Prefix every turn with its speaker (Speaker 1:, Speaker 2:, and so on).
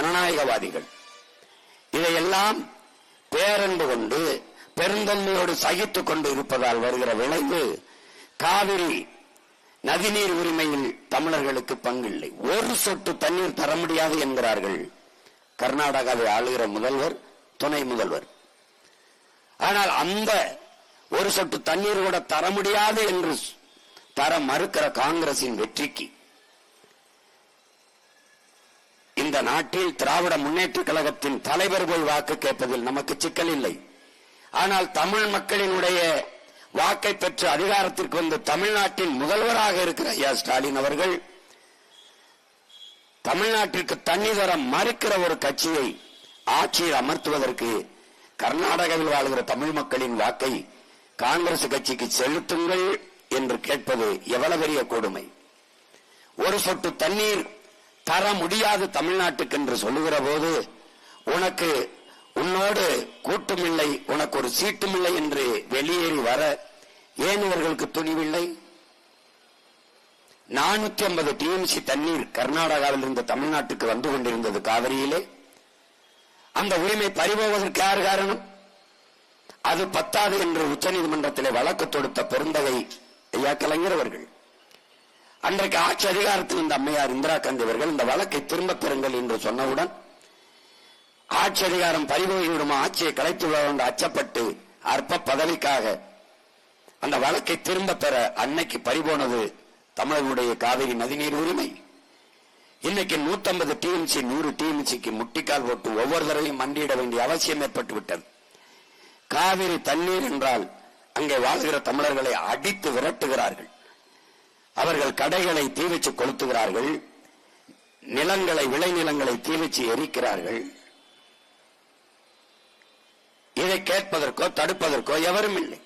Speaker 1: ஜனநாயகவாதிகள். இதையெல்லாம் பேரன்பு கொண்டு பெருந்தன்மையோடு சகித்துக் கொண்டு இருப்பதால் வருகிற விளைவு காவிரி நதிநீர் உரிமையில் தமிழர்களுக்கு பங்கில்லை. ஒரு சொட்டு தண்ணீர் தர முடியாது என்கிறார்கள் கர்நாடகாவை ஆளுகிற முதல்வர் துணை முதல்வர். ஆனால் அந்த ஒரு சொட்டு தண்ணீர் கூட தர முடியாது என்று தர மறுக்கிற காங்கிரசின் வெற்றிக்கு இந்த நாட்டில் திராவிட முன்னேற்ற கழகத்தின் தலைவர் போய் வாக்கு கேட்பதில் நமக்கு சிக்கல் இல்லை. ஆனால் தமிழ் மக்களினுடைய வாக்கை பெற்று அதிகாரத்திற்கு வந்து தமிழ்நாட்டின் முதல்வராக இருக்கிற ஐயா ஸ்டாலின் அவர்கள் தமிழ்நாட்டிற்கு தண்ணி தர மறுக்கிற ஒரு கட்சியை ஆட்சியில் அமர்த்துவதற்கு கர்நாடகாவில் வாழ்கிற தமிழ் மக்களின் வாக்கை காங்கிரஸ் கட்சிக்கு செலுத்துங்கள் என்று கேட்பது எவ்வளவு பெரிய கொடுமை. ஒரு சொட்டு தண்ணீர் தர முடியாது தமிழ்நாட்டுக்கு என்று சொல்லுகிற போது உனக்கு உன்னோடு கூட்டுமில்லை உனக்கு ஒரு சீட்டுமில்லை என்று வெளியேறி வர ஏன் இவர்களுக்கு துணிவில்லை? நானூத்தி ஐம்பது டிஎம்சி தண்ணீர் கர்நாடகாவில் இருந்து தமிழ்நாட்டுக்கு வந்து கொண்டிருந்தது காவிரியிலே. அந்த உரிமை பறிபோவதற்கு யார் காரணம்? அது பத்தாது என்று உச்சநீதிமன்றத்திலே வழக்கு தொடுத்த பெருந்தகை ஐயா கலைஞர் அவர்கள். அன்றைக்கு ஆட்சி அதிகாரத்தில் இந்த அம்மையார் இந்திரா காந்தி அவர்கள் இந்த வழக்கை திரும்ப பெறுங்கள் என்று சொன்னவுடன் ஆட்சி அதிகாரம் பறிபோய்விடுமா ஆட்சியை கலைத்து விட என்று அச்சப்பட்டு அற்ப பதவிக்காக அந்த வழக்கை திரும்ப பெற அன்னைக்கு பறிபோனது தமிழனுடைய காவிரி நதிநீர் உரிமை. இன்னைக்கு 150 டிஎம்சி நூறு டிஎம்சிக்கு முட்டிக்கால் போட்டு ஒவ்வொரு தடவையும் மண்டியிட வேண்டிய அவசியம் ஏற்பட்டு விட்டது. காவிரி தண்ணீர் என்றால் அங்கே வாழ்கிற தமிழர்களை அடித்து விரட்டுகிறார்கள். அவர்கள் கடைகளை தீ வச்சு கொளுத்துகிறார்கள் நிலங்களை விளைநிலங்களை தீ வச்சு எரிக்கிறார்கள். இதை கேட்பதற்கோ தடுப்பதற்கோ எவரும் இல்லை.